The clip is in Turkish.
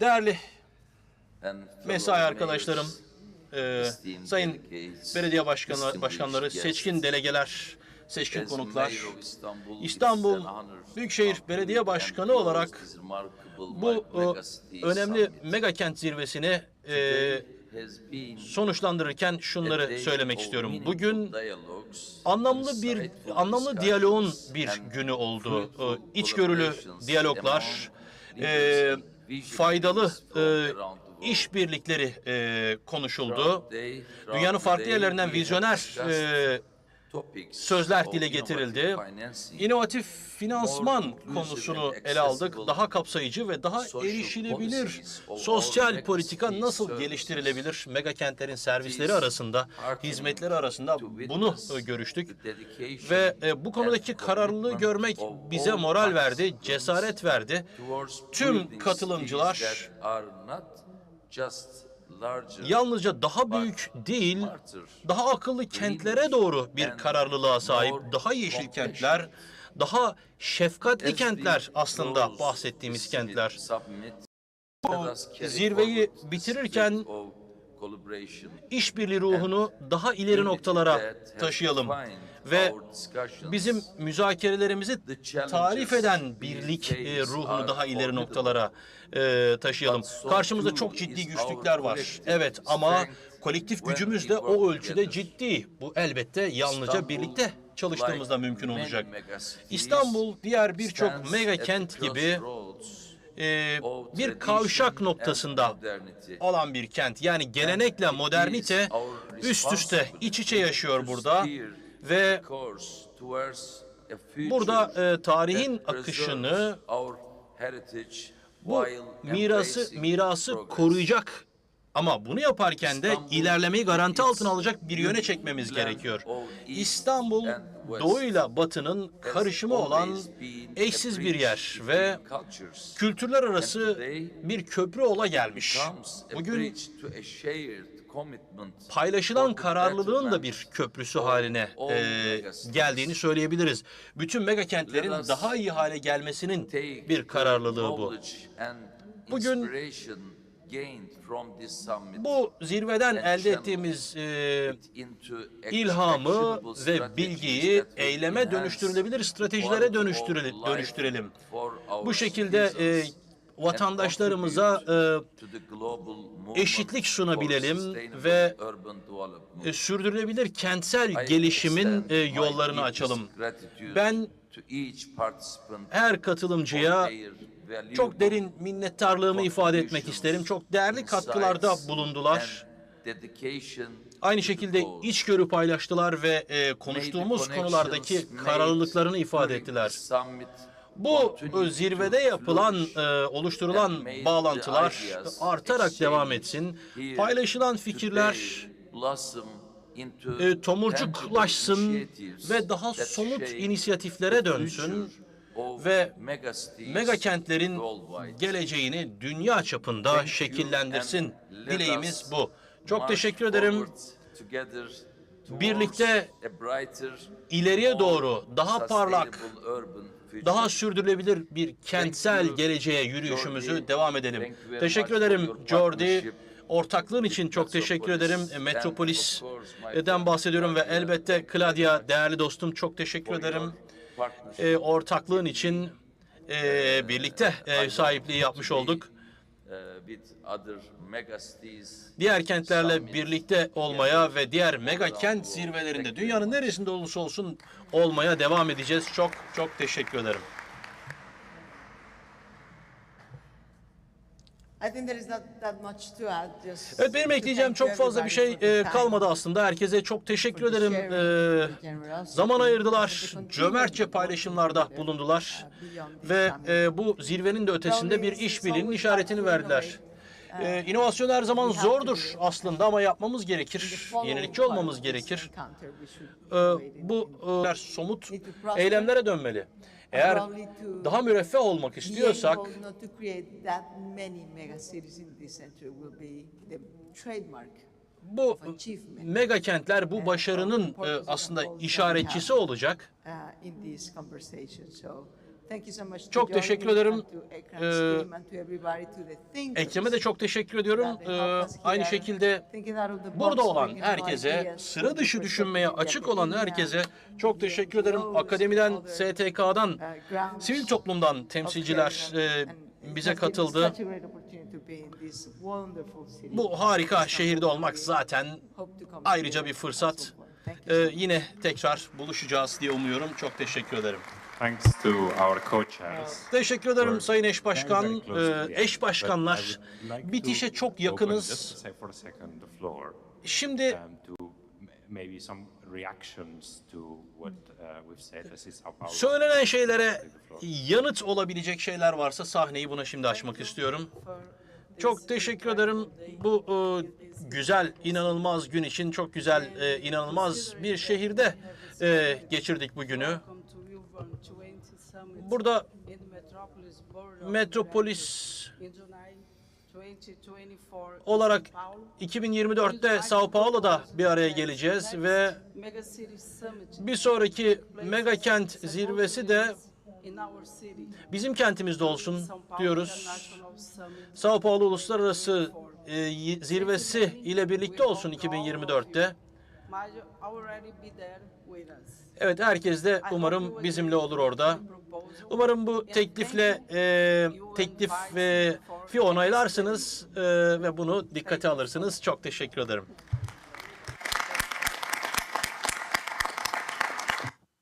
Değerli mesai arkadaşlarım, e, sayın belediye başkanı, başkanları, seçkin delegeler, seçkin konuklar, İstanbul Büyükşehir Belediye Başkanı olarak bu e, önemli mega kent zirvesini e, sonuçlandırırken şunları söylemek istiyorum. Bugün anlamlı bir anlamlı diyaloğun bir günü oldu. E, İçgörülü diyaloglar, e, faydalı e, işbirlikleri e, konuşuldu. Dünyanın farklı yerlerinden vizyoner e, sözler dile getirildi. İnovatif finansman konusunu ele aldık. Daha kapsayıcı ve daha erişilebilir sosyal politika nasıl geliştirilebilir? Mega kentlerin servisleri arasında, hizmetleri arasında bunu e, görüştük. Ve e, bu konudaki kararlılığı görmek bize moral verdi, cesaret verdi. Tüm katılımcılar yalnızca daha büyük değil, daha akıllı kentlere doğru bir kararlılığa sahip, daha yeşil kentler, daha şefkatli kentler aslında bahsettiğimiz kentler. Bu zirveyi bitirirken işbirliği ruhunu daha ileri noktalara taşıyalım ve bizim müzakerelerimizi tarif eden birlik e, ruhunu daha ileri noktalara e, taşıyalım. Karşımızda çok ciddi güçlükler var. Evet ama kolektif gücümüz de o ölçüde ciddi. Bu elbette yalnızca birlikte çalıştığımızda mümkün olacak. İstanbul diğer birçok mega kent gibi e, bir kavşak noktasında olan bir kent. Yani gelenekle modernite üst üste iç içe yaşıyor burada ve burada e, tarihin akışını bu mirası mirası koruyacak ama bunu yaparken de ilerlemeyi garanti altına alacak bir yöne çekmemiz gerekiyor. İstanbul doğuyla batının karışımı olan eşsiz bir yer ve kültürler arası bir köprü ola gelmiş. Bugün paylaşılan kararlılığın da bir köprüsü haline e, geldiğini söyleyebiliriz. Bütün mega kentlerin daha iyi hale gelmesinin bir kararlılığı bu. Bugün bu zirveden elde ettiğimiz e, ilhamı ve bilgiyi eyleme dönüştürülebilir stratejilere dönüştürelim. dönüştürelim. Bu şekilde e, vatandaşlarımıza e, eşitlik sunabilelim ve e, sürdürülebilir kentsel gelişimin e, yollarını açalım. Ben her katılımcıya çok derin minnettarlığımı ifade etmek isterim. Çok değerli katkılarda bulundular. Aynı şekilde içgörü paylaştılar ve e, konuştuğumuz konulardaki kararlılıklarını ifade ettiler. Bu e, zirvede yapılan, e, oluşturulan bağlantılar artarak devam etsin. Paylaşılan fikirler e, tomurcuklaşsın ve daha somut inisiyatiflere dönsün ve mega kentlerin geleceğini dünya çapında şekillendirsin. Dileğimiz bu. Çok teşekkür ederim. Birlikte ileriye doğru daha parlak, daha sürdürülebilir bir kentsel geleceğe yürüyüşümüzü devam edelim. Teşekkür ederim Jordi. Ortaklığın için çok teşekkür ederim. Metropolis'den bahsediyorum ve elbette Claudia değerli dostum çok teşekkür ederim. E, ortaklığın için e, birlikte ev sahipliği yapmış olduk. Diğer kentlerle birlikte olmaya ve diğer mega kent zirvelerinde dünyanın neresinde olursa olsun olmaya devam edeceğiz. Çok çok teşekkür ederim. Evet benim ekleyeceğim çok fazla bir şey e, kalmadı aslında. Herkese çok teşekkür ederim. E, zaman ayırdılar, cömertçe paylaşımlarda bulundular. Ve e, bu zirvenin de ötesinde bir işbirliğinin işaretini verdiler. Ee, inovasyon her zaman zordur aslında ama yapmamız gerekir. Yenilikçi olmamız gerekir. Ee, bu e, somut eylemlere dönmeli. Eğer daha müreffeh olmak istiyorsak bu mega kentler bu başarının e, aslında işaretçisi olacak. Çok teşekkür ederim. Ee, Ekrem'e de çok teşekkür ediyorum. Ee, aynı şekilde burada olan herkese, sıra dışı düşünmeye açık olan herkese çok teşekkür ederim. Akademiden, STK'dan, sivil toplumdan temsilciler e, bize katıldı. Bu harika şehirde olmak zaten ayrıca bir fırsat. Ee, yine tekrar buluşacağız diye umuyorum. Çok teşekkür ederim. Thanks to our co-chairs. Teşekkür ederim Sayın Eş Başkan, e, end. eş başkanlar. Bitişe çok yakınız. Şimdi um, to m- maybe some reactions to what uh, söylenen şeylere yanıt olabilecek şeyler varsa sahneyi buna şimdi açmak istiyorum. Çok teşekkür ederim bu e, güzel, inanılmaz gün için. Çok güzel, e, inanılmaz bir şehirde e, geçirdik bu günü. Burada Metropolis olarak 2024'te Sao Paulo'da bir araya geleceğiz ve bir sonraki mega kent zirvesi de bizim kentimizde olsun diyoruz. Sao Paulo Uluslararası e, zirvesi ile birlikte olsun 2024'te. Evet herkes de umarım bizimle olur orada. Umarım bu teklifle e, teklif ve fi onaylarsınız e, ve bunu dikkate alırsınız. Çok teşekkür ederim.